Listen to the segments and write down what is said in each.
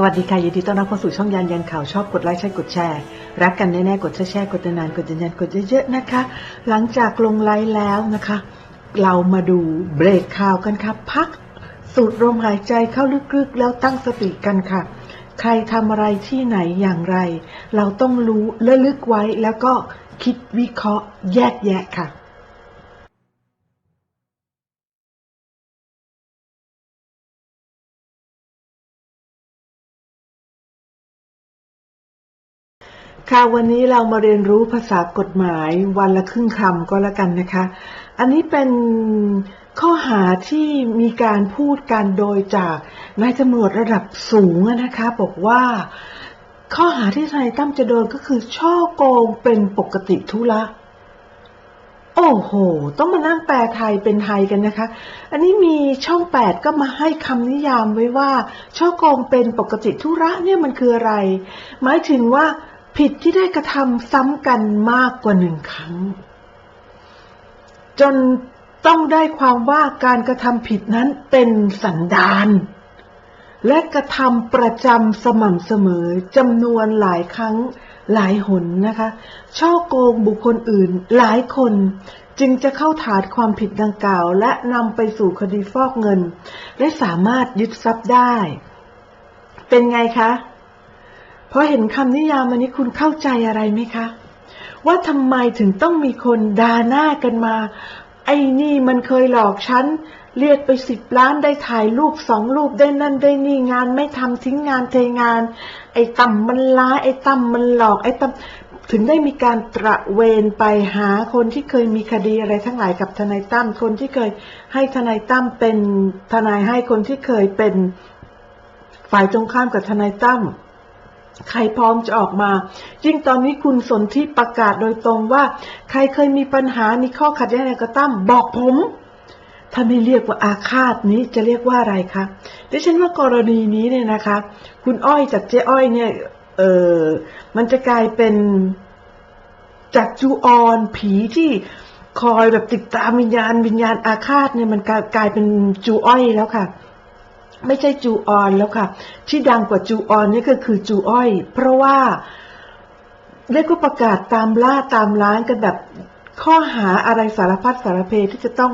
สวัสดีค่ะยินดีต้อนรับเข้าสู่ช่องยันยันข่าวชอบกดไลค์ใช่กดแชร์ รักกันแน่ๆกดแชร์กดนานกดยืนยันกดเยอะๆนะคะ หลังจากลงไลค์แล้วนะคะ เรามาดูเบรกข่าวกันค่ะพัก สูดลมหายใจเข้าลึกๆ แล้วตั้งสติกันค่ะ ใครทำอะไรที่ไหนอย่างไร เราต้องรู้และลึกไว้แล้วก็คิดวิเคราะห์แยกแยะค่ะ ค่ะวันนี้เรามาเรียนรู้ภาษากฎหมายวันละครึ่งคำก็แล้วกันนะคะ อันนี้เป็นข้อหาที่มีการพูดกันโดยจากนายตำรวจระดับสูงนะคะ บอกว่าข้อหาที่ทนายตั้มจะโดนก็คือช่อโกงเป็นปกติธุระโอ้โห ต้องมานั่งแปลไทยเป็นไทยกันนะคะ อันนี้มีช่องแปดก็มาให้คำนิยามไว้ว่า ช่อโกงเป็นปกติธุระเนี่ยมันคืออะไร หมายถึงว่า ผิดที่ได้กระทำซ้ำกันมากกว่าหนึ่งครั้ง จนต้องได้ความว่าการกระทำผิดนั้นเป็นสันดานและกระทำประจำสม่ำเสมอจำนวนหลายครั้งหลายหนนะคะ ช่อโกงบุคคลอื่นหลายคนจึงจะเข้าฐานความผิดดังกล่าว และนำไปสู่คดีฟอกเงิน และสามารถยึดทรัพย์ได้ เป็นไงคะ พอเห็นคำนิยามอันนี้คุณเข้าใจอะไรไหมคะ ว่าทำไมถึงต้องมีคนด่าหน้ากันมา ไอ้นี่มันเคยหลอกฉันเรียกไปสิบล้านได้ถ่ายรูปสองรูปได้นั่นได้นี่งานไม่ทำทิ้งงานเทงาน ไอ้ต่ำมันร้าไอ้ต่ำมันหลอกไอ้ต่ำถึงได้มีการตระเวนไปหาคนที่เคยมีคดีอะไรทั้งหลายกับทนายตั้มคนที่เคยให้ทนายตั้มเป็นทนายให้คนที่เคยเป็นฝ่ายตรงข้ามกับทนายตั้ม ใครพร้อมจะออกมา ยิ่งตอนนี้คุณสนที่ประกาศโดยตรงว่า ใครเคยมีปัญหา มีข้อขัดแย้งอะไรก็ตั้มบอกผม ถ้าไม่เรียกว่าอาฆาตนี้จะเรียกว่าอะไรคะ ดิฉันว่ากรณีนี้เนี่ยนะคะ คุณอ้อยจากเจ๊อ้อยเนี่ย เออมันจะกลายเป็นจากจูออนผีที่คอยแบบติดตามวิญญาณวิญญาณอาฆาตเนี่ยมันกลายกลายเป็นจูอ้อยแล้วค่ะ ไม่ใช่จูออนแล้วค่ะ ที่ดังกว่าจูออนนี่ก็คือจูอ้อย เพราะว่าเรียกว่าประกาศตามล่าตามล้างกันแบบข้อหาอะไรสารพัดสารเพที่จะต้อง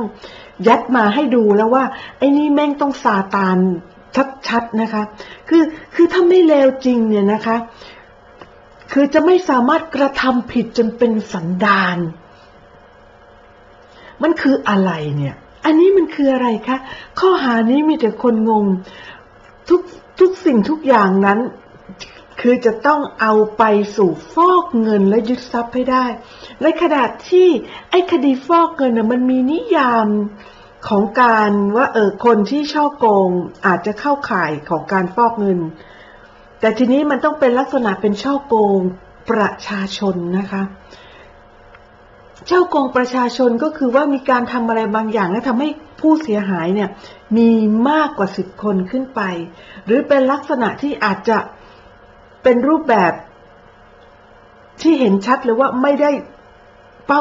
ยัดมาให้ดูแล้วว่า ไอ้นี่แม่งต้องซาตานชัดๆนะคะ คือคือถ้าไม่เลวจริงเนี่ยนะคะ คือจะไม่สามารถกระทำผิดจนเป็นสันดาน มันคืออะไรเนี่ย อันนี้มันคืออะไรคะ ข้อหานี้มีแต่คนงง ทุกทุกสิ่งทุกอย่างนั้น คือจะต้องเอาไปสู่ฟอกเงินและยึดทรัพย์ให้ได้ ในขณะที่ไอ้คดีฟอกเงินน่ะมันมีนิยามของการว่าเออคนที่ช่อโกงอาจจะเข้าข่ายของการฟอกเงิน แต่ทีนี้มันต้องเป็นลักษณะเป็นช่อโกงประชาชนนะคะ เจ้าโกงประชาชนก็คือว่ามีการทำอะไรบางอย่างและทำให้ผู้เสียหายเนี่ยมีมากกว่าสิบคนขึ้นไป หรือเป็นลักษณะที่อาจจะเป็นรูปแบบที่เห็นชัดเลยว่าไม่ได้เป้า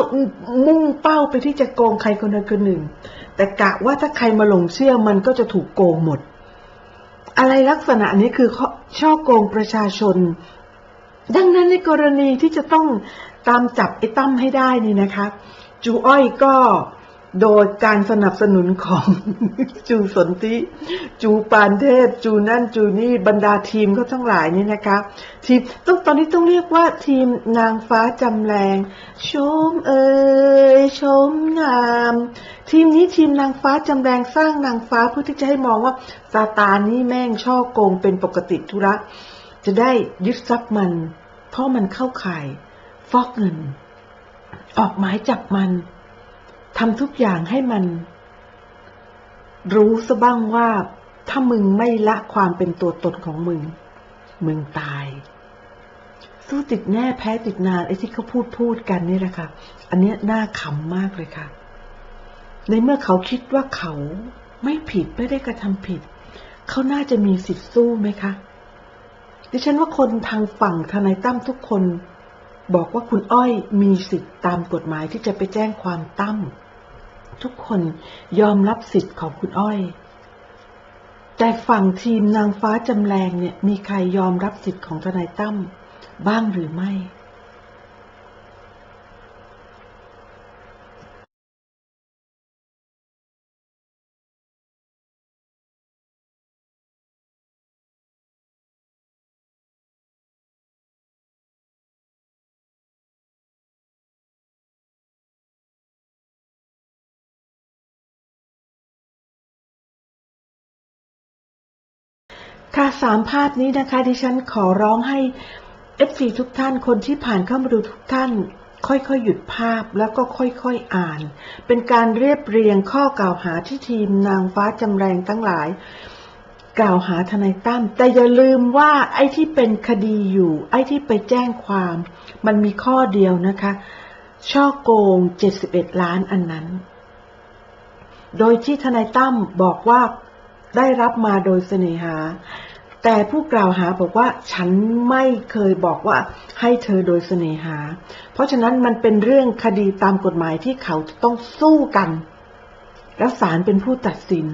มุ่งเป้าไปที่จะโกงใครคนใดคนหนึ่ง แต่กะว่าถ้าใครมาหลงเชื่อมันก็จะถูกโกงหมด อะไรลักษณะนี้คือช่อโกงประชาชน ดังนั้นในกรณีที่จะต้องตามจับไอ้ตั้มให้ได้นี่นะคะ จูอ้อยก็โดยการสนับสนุนของจูสนติจูปานเทพ จูนั่นจูนี่บรรดาทีมเขาทั้งหลายนี่นะคะ ทีมต้องตอนนี้ต้องเรียกว่าทีมนางฟ้าจำแรงชมเอ่ยชมงาม ทีมนี้ทีมนางฟ้าจำแรงสร้างนางฟ้าเพื่อที่จะให้มองว่าซาตานนี่แม่งช่อโกงเป็นปกติธุระ จะได้ยึดทรัพย์มัน เพราะมันเข้าข่ายฟอกเงิน ออกหมายจับมันทำทุกอย่างให้มัน รู้ซะบ้างว่า ถ้ามึงไม่ละความเป็นตัวตนของมึง มึงตาย สู้ติดแน่แพ้ติดนานไอ้ที่เขาพูดพูดกันนี่แหละค่ะ อันนี้น่าขำมากเลยค่ะ ในเมื่อเขาคิดว่าเขาไม่ผิดไม่ได้กระทำผิด เขาน่าจะมีสิทธิ์สู้ไหมคะ ดิฉันว่าคนทางฝั่งทนายตั้มทุกคน บอกว่าคุณอ้อยมีสิทธิ์ตามกฎหมายที่จะไปแจ้งความตั้มทุกคนยอมรับสิทธิ์ของคุณอ้อย แต่แต่ฝั่งทีมนางฟ้าจำแรงเนี่ยมีใครยอมรับสิทธิ์ของทนายตั้มบ้างหรือไม่ สามภาพนี้นะคะดิฉันขอร้องให้ FC ทุกท่านคนที่ผ่านเข้ามาดูทุกท่าน ค่อยๆ หยุดภาพแล้วก็ค่อยๆอ่าน เป็นการเรียบเรียงข้อกล่าวหาที่ทีมนางฟ้าจำแรงทั้งหลาย กล่าวหาทนายตั้มแต่อย่าลืมว่าไอ้ที่เป็นคดีอยู่ ไอ้ที่ไปแจ้งความ มันมีข้อเดียวนะคะ ช่อโกง 71 ล้านอันนั้น โดยที่ทนายตั้มบอกว่าได้รับมาโดยเสน่หา แต่ผู้กล่าวหาบอกว่าฉันไม่เคยบอกว่าให้เธอโดยเสน่หา เพราะฉะนั้นมันเป็นเรื่องคดีตามกฎหมายที่เขาต้องสู้กัน แล้วศาลเป็นผู้ตัดสิน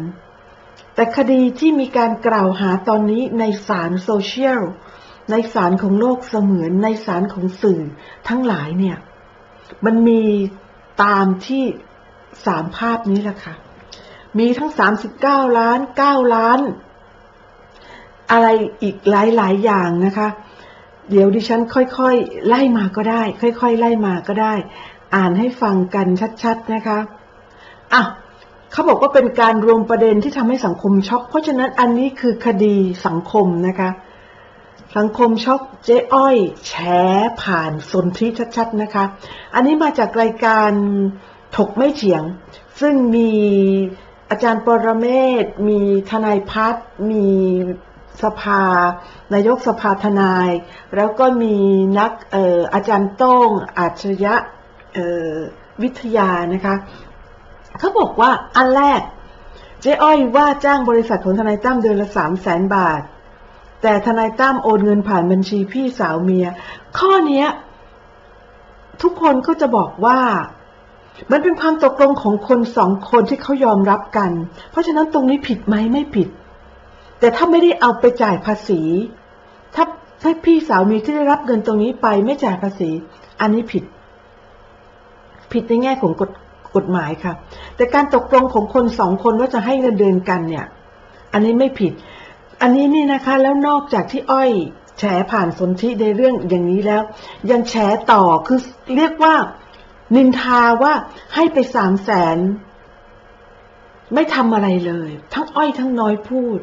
แต่คดีที่มีการกล่าวหาตอนนี้ในศาลโซเชียล ในศาลของโลกเสมือนในศาลของสื่อทั้งหลายเนี่ย มันมีตามที่สามภาพนี้แหละค่ะ มีทั้ง 39 ล้าน 9 ล้าน อะไรอีกหลาย ๆ อย่างนะคะ เดี๋ยวดิฉันค่อย ๆ ไล่มาก็ได้ ค่อย ๆ ไล่มาก็ได้ อ่านให้ฟังกันชัด ๆ นะคะอะเขาบอกว่าเป็นการรวมประเด็นที่ทำให้สังคมช็อก เพราะฉะนั้นอันนี้คือคดีสังคมนะคะ สังคมช็อกเจ๊อ้อย แฉผ่านสนธิชัดๆนะคะ อันนี้มาจากรายการถกไม่เถียง ซึ่งมีอาจารย์ปรเมศ มีทนายพัฒน์มี สภานายกสภาทนาย แล้วก็มีนักอออาจารย์โต้งอาชญะวิทยานะคะเขาบอกว่าอันแรก เจ๊อ้อยว่าจ้างบริษัทของทนายตั้มเดือนละสามแสนบาท แต่ทนายตั้มโอนเงินผ่านบัญชีพี่สาวเมีย ข้อนี้ทุกคนก็จะบอกว่ามันเป็นความตกลงของคนสองคนที่เขายอมรับกัน เพราะฉะนั้นตรงนี้ผิดไหมไม่ผิด แต่ถ้าไม่ได้เอาไปจ่ายภาษี ถ้าถ้าพี่สาวมีที่ได้รับเงินตรงนี้ไปไม่จ่ายภาษี อันนี้ผิด ผิดในแง่ของกฎกฎหมายค่ะ แต่การตกลงของคนสองคนว่าจะให้เงินเดือนกันเนี่ย อันนี้ไม่ผิด อันนี้นี่นะคะ แล้วนอกจากที่อ้อยแฉผ่านสนธิในเรื่องอย่างนี้แล้ว ยังแฉต่อคือเรียกว่า นินทาว่าให้ไปสามแสนไม่ทำอะไรเลย ทั้งอ้อยทั้งน้อยพูด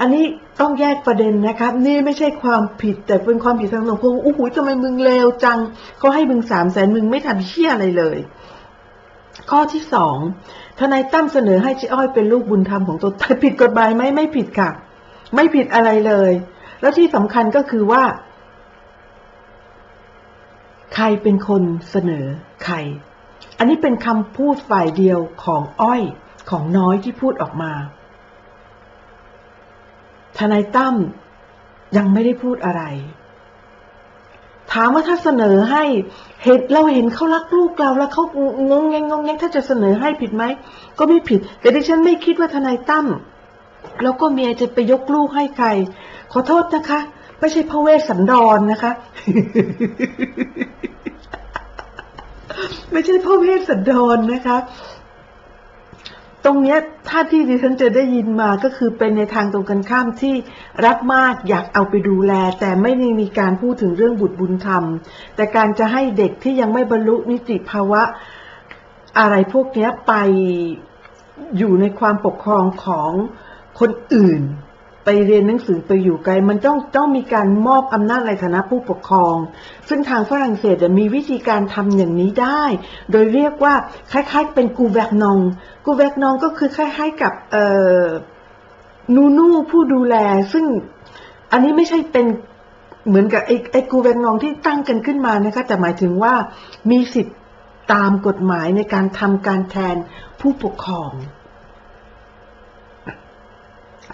อันนี้ต้องแยกประเด็นนะครับ นี่ไม่ใช่ความผิดแต่เป็นความผิดทางสังคมโอ้โหทำไมมึงเลวจังเขาให้มึงสามแสนมึงไม่ทำเชี่ยอะไรเลย ข้อที่สองทนายตั้มเสนอให้ชิอ้อยเป็นลูกบุญธรรมของตนแต่ผิดกฎหมายไหมไม่ผิดค่ะ ไม่ผิดอะไรเลย แล้วที่สำคัญก็คือว่า ใครเป็นคนเสนอใคร อันนี้เป็นคำพูดฝ่ายเดียวของอ้อยของน้อยที่พูดออกมา ทนายตั้มยังไม่ได้พูดอะไร ถามว่าถ้าเสนอให้เห็นเราเห็นเขารักลูกเราแล้วเขางงแงงงงแงงถ้าจะเสนอให้ผิดไหมก็ไม่ผิด แต่ดิฉันไม่คิดว่าทนายตั้มแล้วก็เมียจะไปยกลูกให้ใคร ขอโทษนะคะไม่ใช่พระเวสสันดรนะคะ ไม่ใช่พ่อเวสสันดรนะคะ ตรงเนี้ยถ้าที่ดิฉันจะได้ยินมาก็คือเป็นในทางตรงกันข้ามที่รักมากอยากเอาไปดูแล แต่ไม่ได้มีการพูดถึงเรื่องบุตรบุญธรรม แต่การจะให้เด็กที่ยังไม่บรรลุนิติภาวะ อะไรพวกเนี้ยไปอยู่ในความปกครองของคนอื่น ไปเรียนหนังสือไปอยู่ไกล มันต้องต้องมีการมอบอำนาจในฐานะผู้ปกครอง ซึ่งทางฝรั่งเศสจะมีวิธีการทำอย่างนี้ได้ โดยเรียกว่าคล้ายๆ เป็นกูแวกนอง กูแวกนองก็คือคล้ายๆกับเอ่อนูนูผู้ดูแล ซึ่งอันนี้ไม่ใช่เป็นเหมือนกับไอ้ไอ้กูแวกนองที่ตั้งกันขึ้นมานะคะแต่หมายถึงว่ามีสิทธิ์ตามกฎหมายในการทำการแทนผู้ปกครอง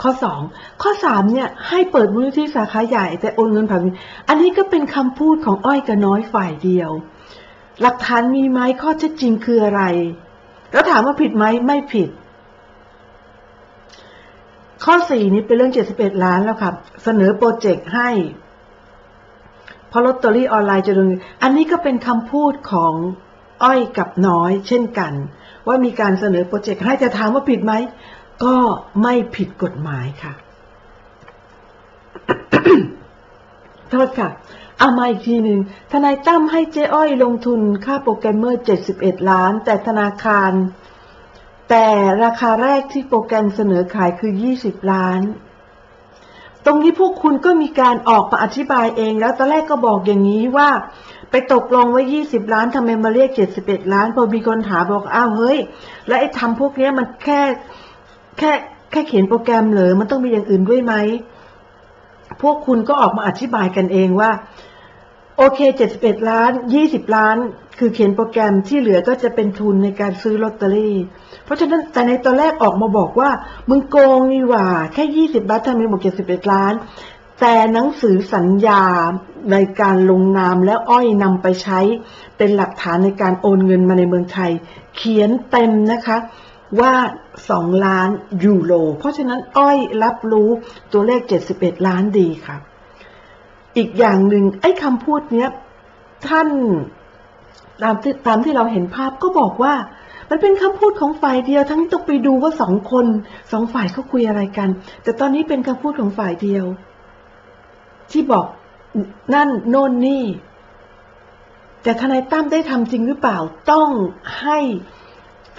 ข้อสองข้อสามเนี่ย ให้เปิดมูลนิธิสาขาใหญ่แต่โอนเงินผ่านอันนี้ก็เป็นคำพูดของอ้อยกับน้อยฝ่ายเดียว หลักฐานมีไหมข้อเท็จจริงคืออะไร แล้วถามว่าผิดไหมไม่ผิด ข้อสี่นี้เป็นเรื่องเจ็ดสิบเอ็ดล้านแล้วครับ เสนอโปรเจกต์ให้พราะลอตเตอรี่ออนไลน์จะลงอันนี้ก็เป็นคำพูดของอ้อยกับน้อย เช่นกัน ว่ามีการเสนอโปรเจกต์ให้จะถามว่าผิดไหม ก็ไม่ผิดกฎหมายค่ะโทษค่ะ เอามาอีกทีหนึ่งทนายตั้มให้เจ๊อ้อยลงทุนค่าโปรแกรมเมอร์ 71 ล้าน แต่ธนาคาร แต่ราคาแรกที่โปรแกรมเสนอขายคือ 20 ล้าน ตรงนี้พวกคุณก็มีการออกมาอธิบายเองแล้วตอนแรกก็บอกอย่างนี้ว่า ไปตกลงไว้ 20 ล้านทำไมมาเรียก 71 ล้าน พอมีคนถามบอกอ้าวเฮ้ย แล้วไอ้ทำพวกนี้มันแค่ แค่แค่เขียนโปรแกรมเหรอมันต้องมีอย่างอื่นด้วยไหม พวกคุณก็ออกมาอธิบายกันเองว่า โอเค71ล้าน20ล้าน คือเขียนโปรแกรมที่เหลือก็จะเป็นทุนในการซื้อลอตเตอรี่ เพราะฉะนั้นแต่ในตอนแรกออกมาบอกว่า มึงโกงนี่หว่า แค่20ล้านทำไมบอก71ล้าน แต่หนังสือสัญญาในการลงนามแล้วอ้อยนำไปใช้ เป็นหลักฐานในการโอนเงินมาในเมืองไทย เขียนเต็มนะคะ ว่า2ล้านยูโร เพราะฉะนั้นอ้อยรับรู้ตัวเลข 71 ล้านดีค่ะอีกอย่างหนึ่งไอ้คำพูดเนี้ยท่านตามที่ตามที่เราเห็นภาพก็บอกว่า มันเป็นคำพูดของฝ่ายเดียวทั้งที่ต้องไปดูว่าสองคนสองฝ่ายเขาคุยอะไรกัน แต่ตอนนี้เป็นคำพูดของฝ่ายเดียว ที่บอกนั่นโน่นนี่ แต่ทนายตั้มได้ทำจริงหรือเปล่าต้องให้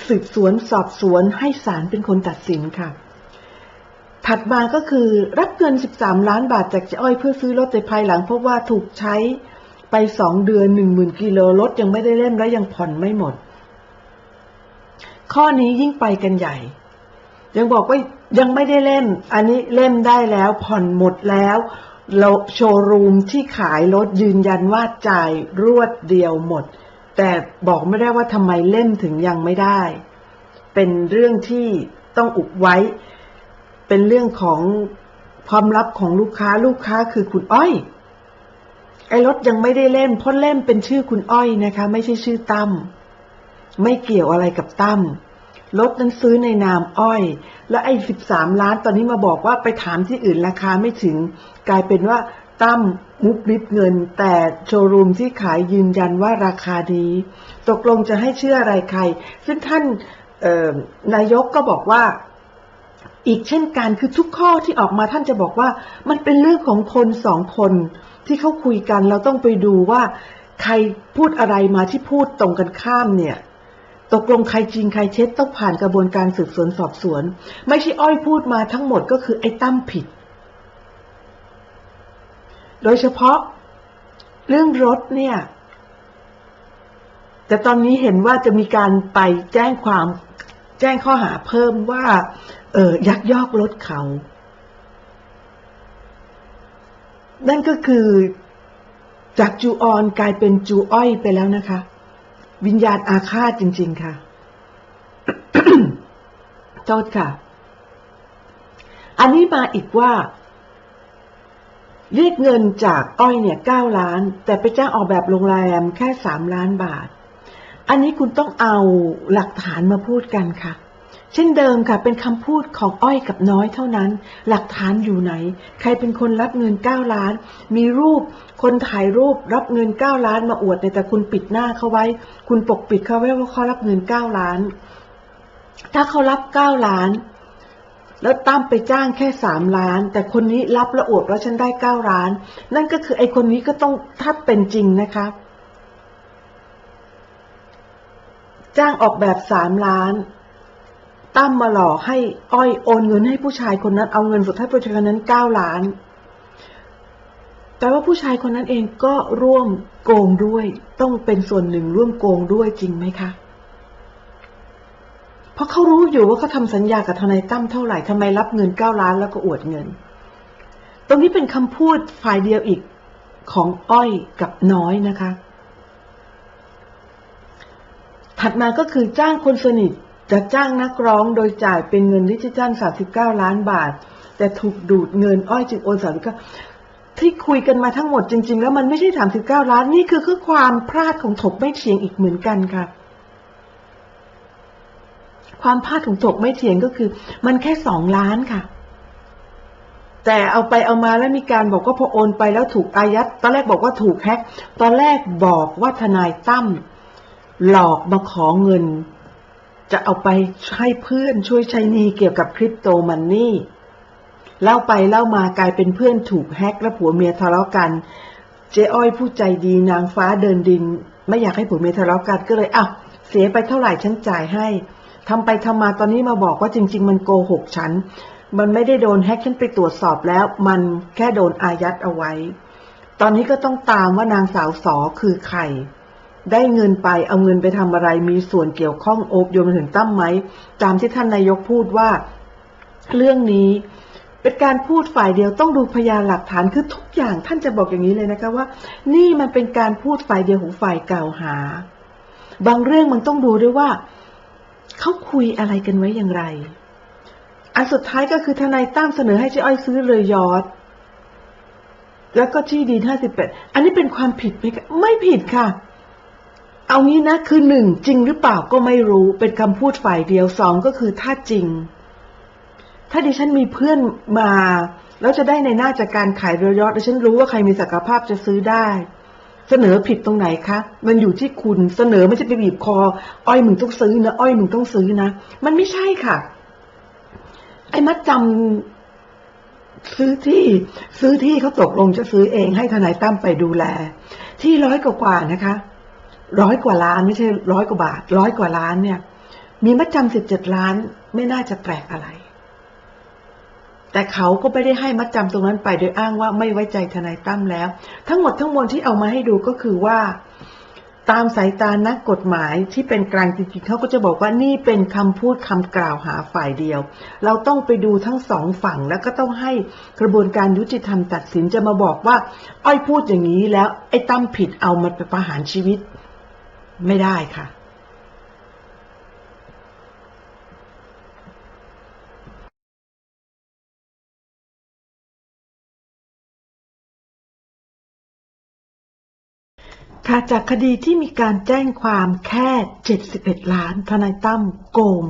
สืบสวนสอบสวนให้ศาลเป็นคนตัดสินค่ะ ถัดมาก็คือรับเงิน 13 ล้านบาทจากเจ๊อ้อยเพื่อซื้อรถในภายหลังพบว่าถูกใช้ไป 2 เดือน 10,000 กิโลรถยังไม่ได้เล่มและยังผ่อนไม่หมด ข้อนี้ยิ่งไปกันใหญ่ ยังบอกว่ายังไม่ได้เล่ม อันนี้เล่มได้แล้วผ่อนหมดแล้วเราโชว์รูมที่ขายรถยืนยันว่าจ่ายรวดเดียวหมด แต่บอกไม่ได้ว่าทำไมเล่มถึงยังไม่ได้ เป็นเรื่องที่ต้องอุบไว้ เป็นเรื่องของความลับของลูกค้าลูกค้าคือคุณอ้อย ไอ้รถยังไม่ได้เล่มเพราะเล่มเป็นชื่อคุณอ้อยนะคะ ไม่ใช่ชื่อตั้มไม่เกี่ยวอะไรกับตั้มรถนั้นซื้อในนามอ้อย และไอ้สิบสามล้านตอนนี้มาบอกว่าไปถามที่อื่นราคาไม่ถึง กลายเป็นว่าตั้ม มุกริบเงิน แต่โชว์รูมที่ขายยืนยันว่าราคาดี ตกลงจะให้เชื่ออะไรใคร ซึ่งท่านนายกก็บอกว่า อีกเช่นกันคือทุกข้อที่ออกมาท่านจะบอกว่า มันเป็นเรื่องของคนสองคนที่เขาคุยกันเราต้องไปดูว่า ใครพูดอะไรมาที่พูดตรงกันข้ามเนี่ยตกลงใครจริงใครเท็จต้องผ่านกระบวนการสืบสวนสอบสวน ไม่ใช่อ้อยพูดมาทั้งหมดก็คือไอ้ตั้มผิด โดยเฉพาะเรื่องรถเนี่ย แต่ตอนนี้เห็นว่าจะมีการไปแจ้งความแจ้งข้อหาเพิ่มว่า เออยักยอกรถเขา นั่นก็คือจากจูออนกลายเป็นจูอ้อยไปแล้วนะคะ วิญญาณอาฆาตจริง ๆ ค่ะโทษค่ะ อันนี้มาอีกว่า เรียกเงินจากอ้อยเนี่ยเก้าล้าน แต่ไปจ้างออกแบบโรงแรมแค่สามล้านบาท อันนี้คุณต้องเอาหลักฐานมาพูดกันค่ะ เช่นเดิมค่ะเป็นคำพูดของอ้อยกับน้อยเท่านั้น หลักฐานอยู่ไหน ใครเป็นคนรับเงินเก้าล้าน มีรูปคนถ่ายรูปรับเงินเก้าล้านมาอวดแต่คุณปิดหน้าเขาไว้ คุณปกปิดเขาไว้ว่าเขารับเงินเก้าล้าน ถ้าเขารับเก้าล้าน แล้วตั้มไปจ้างแค่สามล้าน แต่คนนี้รับละอวดว่าฉันได้เก้าล้าน นั่นก็คือไอคนนี้ก็ต้องถ้าเป็นจริงนะคะ จ้างออกแบบสามล้านตั้มมาหลอกให้อ้อยโอนเงินให้ผู้ชายคนนั้นเอาเงินสดให้ผู้ชายคนนั้นเก้าล้าน แต่ว่าผู้ชายคนนั้นเองก็ร่วมโกงด้วย ต้องเป็นส่วนหนึ่งร่วมโกงด้วยจริงไหมคะ เพราะเขารู้อยู่ว่าเขาทำสัญญากับทนายตั้มเท่าไหร่ทำไมรับเงินเก้าล้านแล้วก็อวดเงิน ตรงนี้เป็นคำพูดฝ่ายเดียวอีกของอ้อยกับน้อยนะคะ ถัดมาก็คือจ้างคนสนิทจะจ้างนักร้องโดยจ่ายเป็นเงินดิจิทัล39 ล้านบาท แต่ถูกดูดเงินอ้อยจึงโอน39ที่คุยกันมาทั้งหมดจริง ๆ แล้วมันไม่ใช่ 39 ล้านนี่คือคือความพลาดของถกไม่เถียงอีกเหมือนกันค่ะ ความพลาดของถกไม่เถียงก็คือ มันแค่สองล้านค่ะ แต่เอาไปเอามาแล้วมีการบอกว่าพอโอนไปแล้วถูกอายัดตอนแรกบอกว่าถูกแฮกตอนแรกบอกว่าทนายตั้มหลอกมาขอเงิน จะเอาไปให้เพื่อนช่วยใช้หนี้เกี่ยวกับคริปโตมันนี่เล่าไปเล่ามากลายเป็นเพื่อนถูกแฮกและผัวเมียทะเลาะกัน เจ๊อ้อยผู้ใจดีนางฟ้าเดินดิน ไม่อยากให้ผัวเมียทะเลาะกันก็เลยอะเสียไปเท่าไหร่ฉันจ่ายให้ ทำไปทำมาตอนนี้มาบอกว่าจริง ๆ มันโกหกฉัน มันไม่ได้โดนแฮกฉันไปตรวจสอบแล้ว มันแค่โดนอายัดเอาไว้ ตอนนี้ก็ต้องตามว่านางสาวสอคือใคร ได้เงินไปเอาเงินไปทำอะไร มีส่วนเกี่ยวข้องโอบโยมถึงตั้มไหมตามที่ท่านนายกพูดว่า เรื่องนี้เป็นการพูดฝ่ายเดียวต้องดูพยานหลักฐานคือทุกอย่างท่านจะบอกอย่างนี้เลยนะคะว่า นี่มันเป็นการพูดฝ่ายเดียวของฝ่ายกล่าวหา บางเรื่องมันต้องดูด้วยว่า เขาคุยอะไรกันไว้อย่างไร อันสุดท้ายก็คือทนายตั้มเสนอให้เจ๊อ้อยซื้อเรือยอทแล้วก็ที่ดินห้าสิบแปดอันนี้เป็นความผิดไหมคะไม่ผิดค่ะ เอางี้นะคือหนึ่งจริงหรือเปล่าก็ไม่รู้เป็นคำพูดฝ่ายเดียวสองก็คือถ้าจริง ถ้าดิฉันมีเพื่อนมา แล้วจะได้ในหน้าจากการขายเรือยอทดิฉันรู้ว่าใครมีศักยภาพจะซื้อได้ เสนอผิดตรงไหนคะ มันอยู่ที่คุณเสนอไม่ใช่ไปบีบคอ อ้อยมึงต้องซื้อนะ อ้อยมึงต้องซื้อนะ มันไม่ใช่ค่ะ ไอ้มัดจำซื้อที่ซื้อที่เขาตกลงจะซื้อเองให้ทนายตั้มไปดูแล ที่ร้อยกว่านะคะ ร้อยกว่าล้านไม่ใช่ร้อยกว่าบาท ร้อยกว่าล้านเนี่ย มีมัดจำสิบเจ็ดล้านไม่น่าจะแปลกอะไร แต่เขาก็ไม่ได้ให้มัดจำตรงนั้นไปโดยอ้างว่าไม่ไว้ใจทนายตั้มแล้ว ทั้งหมดทั้งมวลที่เอามาให้ดูก็คือว่า ตามสายตานักกฎหมายที่เป็นกลางจริงๆเขาก็จะบอกว่านี่เป็นคำพูดคำกล่าวหาฝ่ายเดียว เราต้องไปดูทั้งสองฝั่งแล้วก็ต้องให้กระบวนการยุติธรรมตัดสินจะมาบอกว่า อ้อยพูดอย่างนี้แล้วไอ้ตั้มผิดเอามันไปประหารชีวิต ไม่ได้ค่ะ ค่ะจากคดีที่มีการแจ้งความแค่ 71 ล้าน ทนายตั้มโกง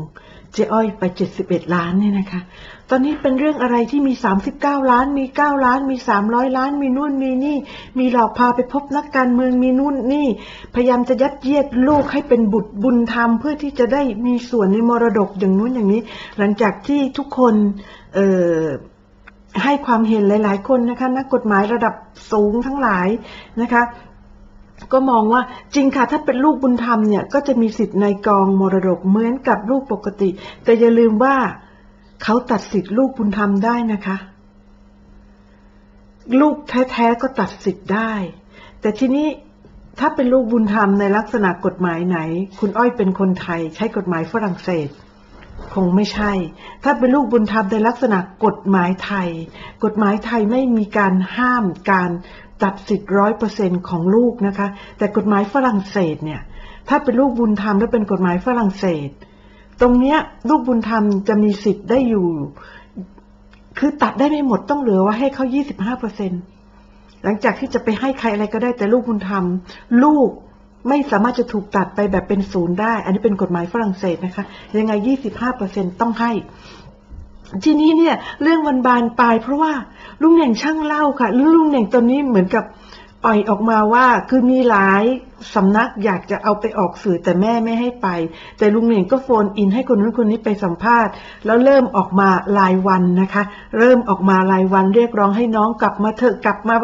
เจ๊อ้อยไป 71 ล้านเนี่ยนะคะ ตอนนี้เป็นเรื่องอะไรที่มี 39 ล้าน มี 9 ล้าน มี 300 ล้าน มีนู่นมีนี่ มีหลอกพาไปพบนักการเมืองมีนู่นนี่ พยายามจะยัดเยียดลูกให้เป็นบุตรบุญธรรม เพื่อที่จะได้มีส่วนในมรดกอย่างนู้นอย่างนี้ หลังจากที่ทุกคนเอ่อให้ความเห็นหลาย ๆ คนนะคะนักกฎหมายระดับสูงทั้งหลายนะคะ ก็มองว่าจริงค่ะถ้าเป็นลูกบุญธรรมเนี่ยก็จะมีสิทธิ์ในกองมรดกเหมือนกับลูกปกติ แต่อย่าลืมว่าเขาตัดสิทธิ์ลูกบุญธรรมได้นะคะ ลูกแท้ๆก็ตัดสิทธิ์ได้ แต่ทีนี้ถ้าเป็นลูกบุญธรรมในลักษณะกฎหมายไหน คุณอ้อยเป็นคนไทยใช้กฎหมายฝรั่งเศส คงไม่ใช่ ถ้าเป็นลูกบุญธรรมในลักษณะกฎหมายไทย กฎหมายไทยไม่มีการห้ามการ ตัดสิทธิ์ร้อยเปอร์เซ็นของลูกนะคะ แต่กฎหมายฝรั่งเศสเนี่ย ถ้าเป็นลูกบุญธรรมและเป็นกฎหมายฝรั่งเศส ตรงเนี้ยลูกบุญธรรมจะมีสิทธิ์ได้อยู่ คือตัดได้ไม่หมดต้องเหลือว่าให้เขายี่สิบห้าเปอร์เซ็นหลังจากที่จะไปให้ใครอะไรก็ได้แต่ลูกบุญธรรม ลูกไม่สามารถจะถูกตัดไปแบบเป็นศูนย์ได้ อันนี้เป็นกฎหมายฝรั่งเศสนะคะ ยังไงยี่สิบห้าเปอร์เซ็นต้องให้ ทีนี้เนี่ยเรื่องมันบานปลายเพราะว่าลุงเหน่งช่างเล่าค่ะลุงเหน่งตอนนี้เหมือนกับอ่อยออกมาว่าคือมีหลายสำนักอยากจะเอาไปออกสื่อแต่แม่ไม่ให้ไป แต่ลุงเหน่งก็โฟนอินให้คนนู้นคนนี้ไปสัมภาษณ์ แล้วเริ่มออกมารายวันนะคะ เริ่มออกมารายวันเรียกร้องให้น้องกลับมาเถอะกลับมา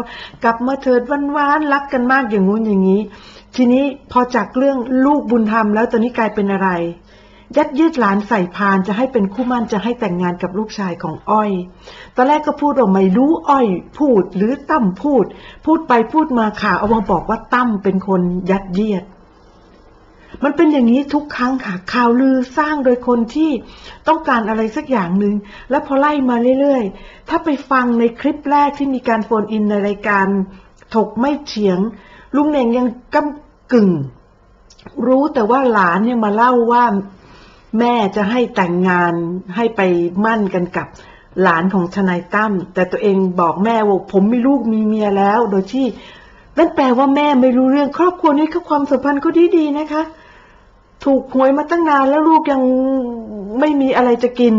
กลับมาเถิดวันวานรักกันมากอย่างงู้นอย่างนี้ ทีนี้พอจากเรื่องลูกบุญธรรมแล้วตอนนี้กลายเป็นอะไร ยัดยืดหลานใส่พานจะให้เป็นคู่มั่นจะให้แต่งงานกับลูกชายของอ้อย ตอนแรกก็พูดว่าไม่รู้อ้อย พูดหรือตั้มพูด พูดไปพูดมาข่าเอามาบอกว่าตั้มเป็นคนยัดเยียด มันเป็นอย่างนี้ทุกครั้งค่ะข่าวลือสร้างโดยคนที่ต้องการอะไรสักอย่างหนึ่งแล้วพอไล่มาเรื่อยๆ ถ้าไปฟังในคลิปแรกที่มีการโฟนอินในรายการถกไม่เฉียง ลุงเน่งยังกำกึ่ง รู้แต่ว่าหลานเนี่ยมาเล่าว่า แม่จะให้แต่งงานให้ไปมั่นกันกับหลานของทนายตั้มแต่ตัวเองบอกแม่ว่าผมมีลูกมีเมียแล้ว โดยที่นั่นแปลว่าแม่ไม่รู้เรื่องครอบครัวนี้ก็ความสัมพันธ์ก็ดีดีๆนะคะ ถูกหวยมาตั้งนานแล้วลูกยังไม่มีอะไรจะกิน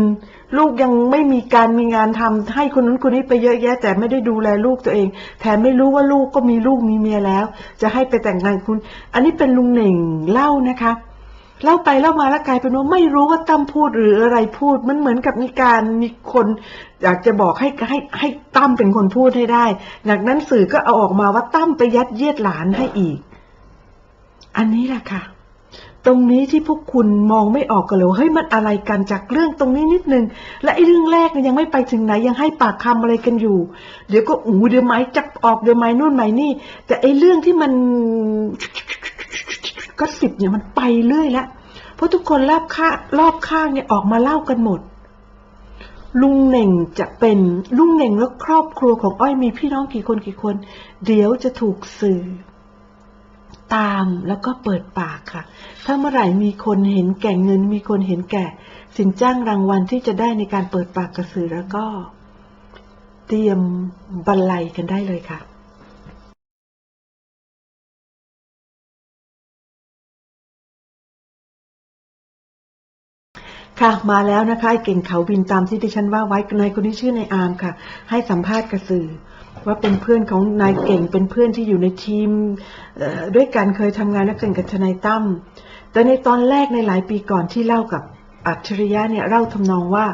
ลูกยังไม่มีการมีงานทำให้คนนั้นคนนี้ไปเยอะแยะ แต่ไม่ได้ดูแลลูกตัวเอง แถมไม่รู้ว่าลูกก็มีลูกมีเมียแล้ว จะให้ไปแต่งงานคุณ อันนี้เป็นลุงเหน่งเล่านะคะ เล่าไปเล่ามาแล้วกลายเป็นว่าไม่รู้ว่าตั้มพูดหรืออะไรพูด มันเหมือนกับมีการมีคนอยากจะบอกให้ให้ให้ตั้มเป็นคนพูดให้ได้จากนั้นสื่อก็เอาออกมาว่าตั้มไปยัดเยียดหลานให้อีก อันนี้แหละค่ะ ตรงนี้ที่พวกคุณมองไม่ออกกันเลยว่าเฮ้ยมันอะไรกันจากเรื่องตรงนี้นิดนึง และไอ้เรื่องแรกเนี่ยยังไม่ไปถึงไหนยังให้ปากคำอะไรกันอยู่ เดี๋ยวก็อูเดี๋ยวไม้จับออกเดี๋ยวไม้นู่นไม้นี่ แต่ไอ้เรื่องที่มัน ก็สิบเนี่ยมันไปเรื่อยแล้วเพราะทุกคนรอบข้างรอบข้างเนี่ยออกมาเล่ากันหมด ลุงเหน่งจะเป็นลุงเหน่งและครอบครัวของอ้อยมีพี่น้องกี่คนกี่คน เดี๋ยวจะถูกสื่อ ตามแล้วก็เปิดปากค่ะ ถ้าเมื่อไหร่มีคนเห็นแก่เงิน มีคนเห็นแก่ สินจ้างรางวัลที่จะได้ในการเปิดปากกระสือแล้วก็ เตรียมบรรลัยกันได้เลยค่ะ ค่ะมาแล้วนะคะไอ้เก่งเขาบินตามที่ดิฉันว่าไว้นายคนนี้ชื่อนายอาร์มค่ะ ให้สัมภาษณ์กระสื่อว่าเป็นเพื่อนของนายเก่งเป็นเพื่อนที่อยู่ในทีมด้วยกันเคยทำงานนักเก่งกับทนายตั้มแต่ในตอนแรกในหลายปีก่อนที่เล่ากับอัจฉริยะเนี่ยเล่าทำนองว่า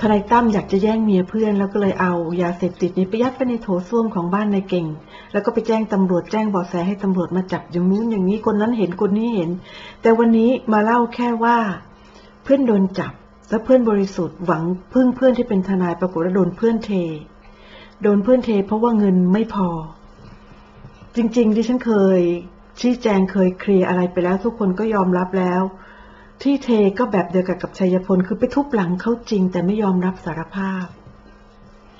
ทนายตั้มอยากจะแย่งเมียเพื่อนแล้วก็เลยเอายาเสพติดนี้ไปยัดไปในโถส้วมของบ้านนายเก่ง แล้วก็ไปแจ้งตำรวจแจ้งเบาะแสให้ตำรวจมาจับอย่างนู้นอย่างนี้คนนั้นเห็นคนนี้เห็น แต่วันนี้มาเล่าแค่ว่า พื่อนโดนจับ แล้วเพื่อนบริสุทธิ์หวังพึ่งเพื่อนที่เป็นทนายปรากฏว่าโดนเพื่อนเท โดนเพื่อนเท เพราะว่าเงินไม่พอ จริงๆดิฉันเคย ชี้แจงเคยเคลียร์อะไรไปแล้ว ทุกคนก็ยอมรับแล้ว ที่เทก็แบบเดียวกับกับชัยพลคือไปทุบหลังเขาจริง แต่ไม่ยอมรับสารภาพ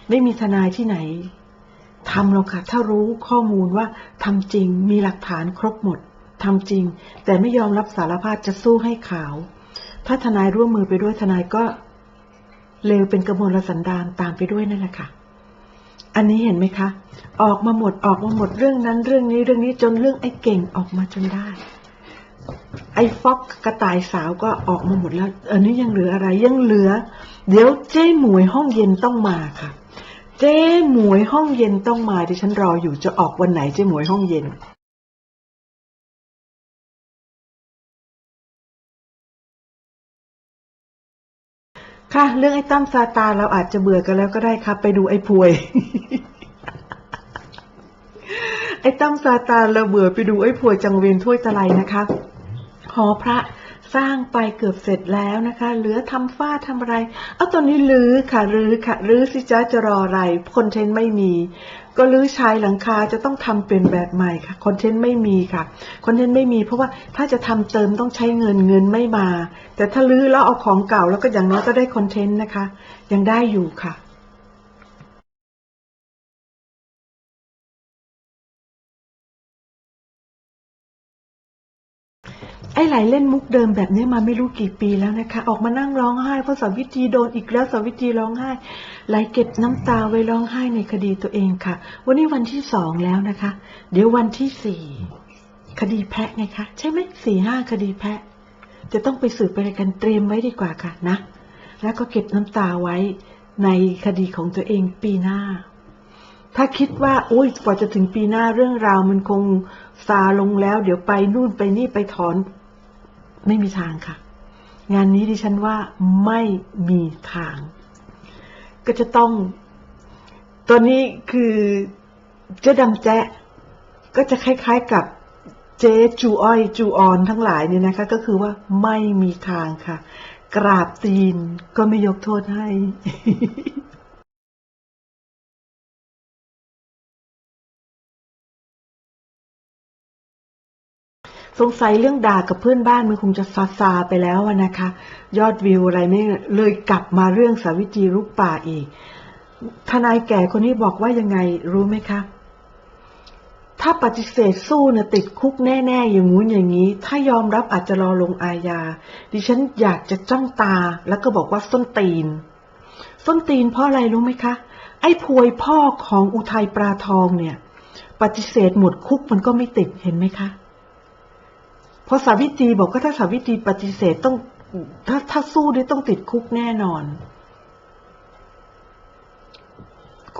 ไม่มีทนายที่ไหนทำหรอกค่ะถ้ารู้ข้อมูลว่าทำจริงมีหลักฐานครบหมดทำจริง แต่ไม่ยอมรับสารภาพจะสู้ให้ขาว ถ้าทนายร่วมมือไปด้วยทนายก็เลวเป็นกระมวลสันดานตามไปด้วยนั่นแหละค่ะ อันนี้เห็นไหมคะ ออกมาหมดออกมาหมดเรื่องนั้น เรื่องนี้เรื่องนี้จนเรื่องไอ้เก่งออกมาจนได้ ไอ้ฟอกกระต่ายสาวก็ออกมาหมดแล้ว อันนี้ยังเหลืออะไรยังเหลือ เดี๋ยวเจ้หมวยห้องเย็นต้องมาค่ะ เจ้หมวยห้องเย็นต้องมาดิฉันรออยู่จะออกวันไหนเจ้หมวยห้องเย็น ค่ะ เรื่องไอ้ตั้มซาตานเราอาจจะเบื่อกันแล้วก็ได้ครับ ไปดูไอ้พวย ไอ้ตั้มซาตานเราเบื่อไปดูไอ้พวยจังเวียนถ้วยตะไลนะคะหอพระ สร้างไปเกือบเสร็จแล้วนะคะ เหลือทำฝ้าทำอะไร เอาตอนนี้รื้อค่ะรื้อค่ะรื้อสิจ้าจะรออะไร คอนเทนต์ไม่มี ก็รื้อชายหลังคาจะต้องทำเป็นแบบใหม่ค่ะ คอนเทนต์ไม่มีค่ะ คอนเทนต์ไม่มี เพราะว่าถ้าจะทำเติมต้องใช้เงินเงินไม่มา แต่ถ้ารื้อแล้วเอาของเก่าแล้วก็อย่างน้อยก็ได้คอนเทนต์นะคะ ยังได้อยู่ค่ะ อ้ไหลเล่นมุกเดิมแบบนี้มาไม่รู้กี่ปีแล้วนะคะ ออกมานั่งร้องไห้เพราะสาวิตรีโดนอีกแล้วสาวิตรีร้องไห้ไหลเก็บน้ำตาไว้ร้องไห้ในคดีตัวเองค่ะ วันนี้วันที่สองแล้วนะคะ เดี๋ยววันที่สี่คดีแพะไงคะ ใช่ไหมสี่ห้าคดีแพะ จะต้องไปสืบไปอะไรกันเตรียมไว้ดีกว่าค่ะนะ แล้วก็เก็บน้ำตาไว้ในคดีของตัวเองปีหน้า ถ้าคิดว่า โอ้ยกว่าจะถึงปีหน้าเรื่องราวมันคงซาลงแล้ว เดี๋ยวไปนู่นไปนี่ไปถอน ไม่มีทางค่ะ งานนี้ดิฉันว่าไม่มีทาง ก็จะต้อง ตอนนี้คือเจ๊ดำแจ๊ะก็จะคล้ายๆกับเจ๊จูอ้อยจูออนทั้งหลายเนี่ยนะคะ ก็คือว่าไม่มีทางค่ะ กราบตีนก็ไม่ยกโทษให้ สงสัยเรื่องด่ากับเพื่อนบ้านมันคงจะซาซาไปแล้วนะคะ ยอดวิวอะไรไม่เลยกลับมาเรื่องสาวิตรีรุกป่าอีก ทนายแก่คนนี้บอกว่ายังไงรู้ไหมคะ ถ้าปฏิเสธสู้นี่ยติดคุกแน่ ๆ อย่างงู้นอย่างนี้ ถ้ายอมรับอาจจะรอลงอาญา ดิฉันอยากจะจ้องตาแล้วก็บอกว่าส้นตีน ส้นตีนเพราะอะไรรู้ไหมคะ ไอ้พวยพ่อของอุทัยปลาทองเนี่ย ปฏิเสธหมดคุกมันก็ไม่ติดเห็นไหมคะ พอสาวิตรีบอกก็ถ้าสาวิตรีปฏิเสธต้อง ถ้าถ้าสู้นี่ต้องติดคุกแน่นอน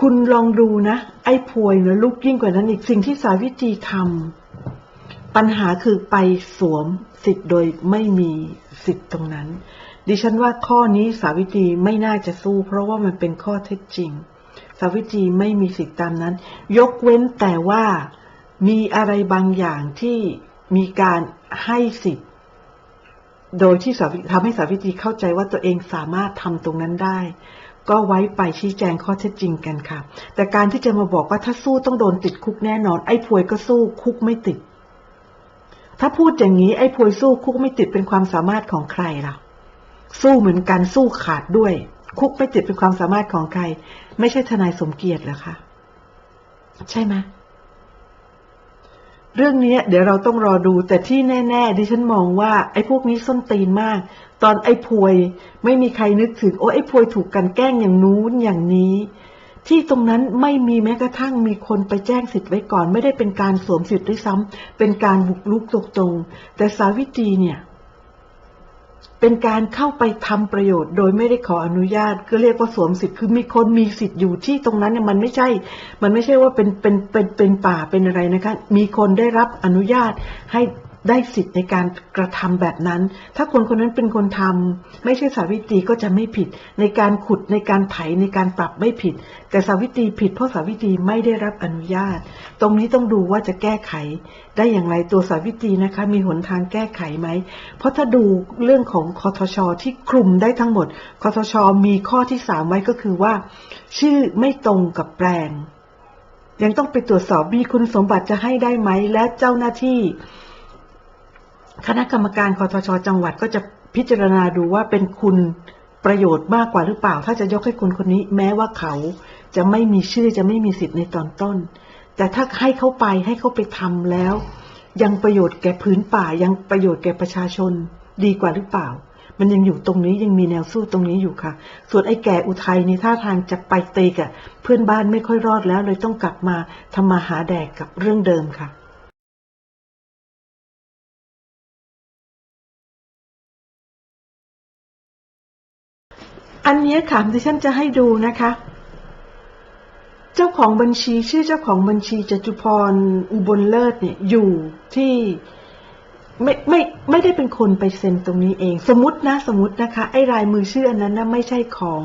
คุณลองดูนะ ไอ้พวยเนะลุกยิ่งกว่านั้นอีกสิ่งที่สาวิตรีทำปัญหาคือไปสวมสิทธิ์โดยไม่มีสิทธิ์ตรงนั้น ดิฉันว่าข้อนี้สาวิตรีไม่น่าจะสู้ เพราะว่ามันเป็นข้อเท็จจริง สาวิตรีไม่มีสิทธิ์ตามนั้น ยกเว้นแต่ว่ามีอะไรบางอย่างที่มีการ ให้สิทธิ์โดยที่สาวิทำให้สาวิตรีเข้าใจว่าตัวเองสามารถทำตรงนั้นได้ ก็ไว้ไปชี้แจงข้อเท็จจริงกันค่ะ แต่การที่จะมาบอกว่าถ้าสู้ต้องโดนติดคุกแน่นอน ไอ้พวยก็สู้คุกไม่ติด ถ้าพูดอย่างนี้ไอ้พวยสู้คุกไม่ติดเป็นความสามารถของใครล่ะ สู้เหมือนกันสู้ขาดด้วย คุกไม่ติดเป็นความสามารถของใคร ไม่ใช่ทนายสมเกียรติเหรอคะใช่ไหม เรื่องนี้เดี๋ยวเราต้องรอดูแต่ที่แน่ ๆ ดิฉันมองว่าไอ้พวกนี้ส้นตีนมาก ตอนไอ้พวย ไม่มีใครนึกถึง โอ้ไอ้พวยถูกกันแกล้งอย่างนู้นอย่างนี้ ที่ตรงนั้นไม่มีแม้กระทั่งมีคนไปแจ้งสิทธิ์ไว้ก่อน ไม่ได้เป็นการสวมสิทธิ์ด้วยซ้ำเป็นการบุกลุกตรงๆแต่สาวิตรีเนี่ย เป็นการเข้าไปทำประโยชน์โดยไม่ได้ขออนุญาต ก็เรียกว่าสวมสิทธิ์คือมีคนมีสิทธิ์อยู่ที่ตรงนั้นเนี่ยมันไม่ใช่ มันไม่ใช่ว่าเป็นเป็นเป็นเป็นป่าเป็นอะไรนะคะ มีคนได้รับอนุญาตให้ ได้สิทธิ์ในการกระทำแบบนั้น ถ้าคนคนนั้นเป็นคนทำไม่ใช่สาวิตรีก็จะไม่ผิด ในการขุดในการไถในการปรับไม่ผิด แต่สาวิตรีผิดเพราะสาวิตรีไม่ได้รับอนุญาต ตรงนี้ต้องดูว่าจะแก้ไข ได้อย่างไรตัวสาวิตรีนะคะ มีหนทางแก้ไขไหม เพราะถ้าดูเรื่องของคอทช ที่คลุมได้ทั้งหมดคอทช มีข้อที่สามไว้ก็คือว่า ชื่อไม่ตรงกับแปลงยังต้องไปตรวจสอบมีคุณสมบัติจะให้ได้ไหม และเจ้าหน้าที่ คณะกรรมการคอทช จังหวัดก็จะพิจารณาดูว่าเป็นคุณประโยชน์มากกว่าหรือเปล่า ถ้าจะยกให้คุณคนนี้แม้ว่าเขาจะไม่มีชื่อจะไม่มีสิทธิ์ในตอนต้น แต่ถ้าให้เขาไปให้เขาไปทำแล้ว ยังประโยชน์แก่พื้นป่ายังประโยชน์แก่ประชาชนดีกว่าหรือเปล่า มันยังอยู่ตรงนี้ยังมีแนวสู้ตรงนี้อยู่ค่ะ ส่วนไอ้แก่อุทัยนี่ท่าทางจะไปเตะกับเพื่อนบ้านไม่ค่อยรอดแล้วเลยต้องกลับมาทำมาหาแดกกับเรื่องเดิมค่ะ อันนี้ยค่ะที่ฉันจะให้ดูนะคะ เจ้าของบัญชีชื่อเจ้าของบัญชีจตุพรอุบลเลิศเนี่ยอยู่ที่ไม่ไม่ไม่ได้เป็นคนไปเซ็นตรงนี้เอง สมมตินะสมมตินะคะ ไอ้รายมือชื่ออันนั้นนะไม่ใช่ของ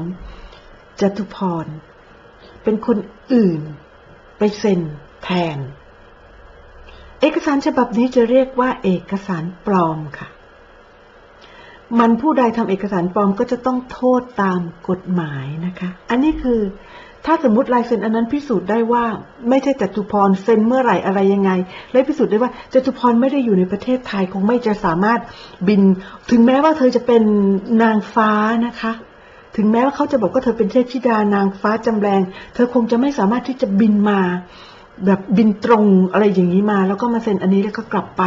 จตุพร เป็นคนอื่น ไปเซ็นแทน เอกสารฉบับนี้จะเรียกว่าเอกสารปลอมค่ะ มันผู้ใดทำเอกสารปลอมก็จะต้องโทษตามกฎหมายนะคะ อันนี้คือถ้าสมมติลายเซ็นอันนั้นพิสูจน์ได้ว่า ไม่ใช่จตุพรเซ็นเมื่อไหร่อะไรยังไง และพิสูจน์ได้ว่าจตุพรไม่ได้อยู่ในประเทศไทยคงไม่จะสามารถบิน ถึงแม้ว่าเธอจะเป็นนางฟ้านะคะ ถึงแม้ว่าเขาจะบอกว่าเธอเป็นเทพธิดานางฟ้าจำแรง เธอคงจะไม่สามารถที่จะบินมา แบบบินตรงอะไรอย่างนี้มา แล้วก็มาเซ็นอันนี้แล้วก็กลับไป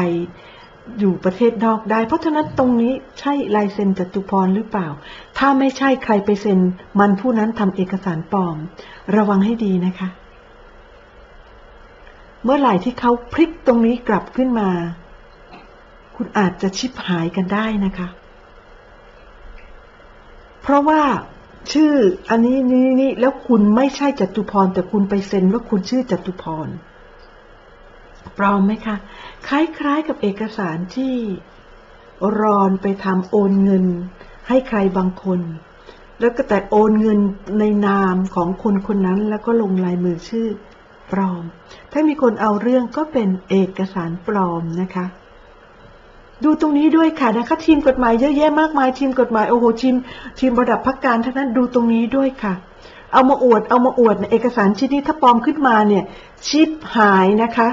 อยู่ประเทศนอกได้ เพราะฉะนั้นตรงนี้ใช่ลายเซ็นจตุพรหรือเปล่า ถ้าไม่ใช่ใครไปเซ็น มันผู้นั้นทำเอกสารปลอม ระวังให้ดีนะคะ เมื่อไหร่ที่เขาพลิกตรงนี้กลับขึ้นมา คุณอาจจะชิบหายกันได้นะคะ เพราะว่าชื่ออันนี้นี่นี่แล้วคุณไม่ใช่จตุพรแต่คุณไปเซ็นว่าคุณชื่อจตุพร ปลอมไหมคะ คล้ายๆกับเอกสารที่รอนไปทำโอนเงิน ให้ใครบางคน แล้วก็แต่โอนเงินในนามของคนคนนั้นแล้วก็ลงลายมือชื่อปลอม ถ้ามีคนเอาเรื่องก็เป็นเอกสารปลอมนะคะ ดูตรงนี้ด้วยค่ะนะคะทีมกฎหมายเยอะแยะมากมายทีมกฎหมายโอ้โหทีมทีมระดับพักการทั้งนั้นดูตรงนี้ด้วยค่ะ เอามาอวดเอามาอวดในเอกสารชิ้นนี้ถ้าปลอมขึ้นมาเนี่ยชิปหายนะคะ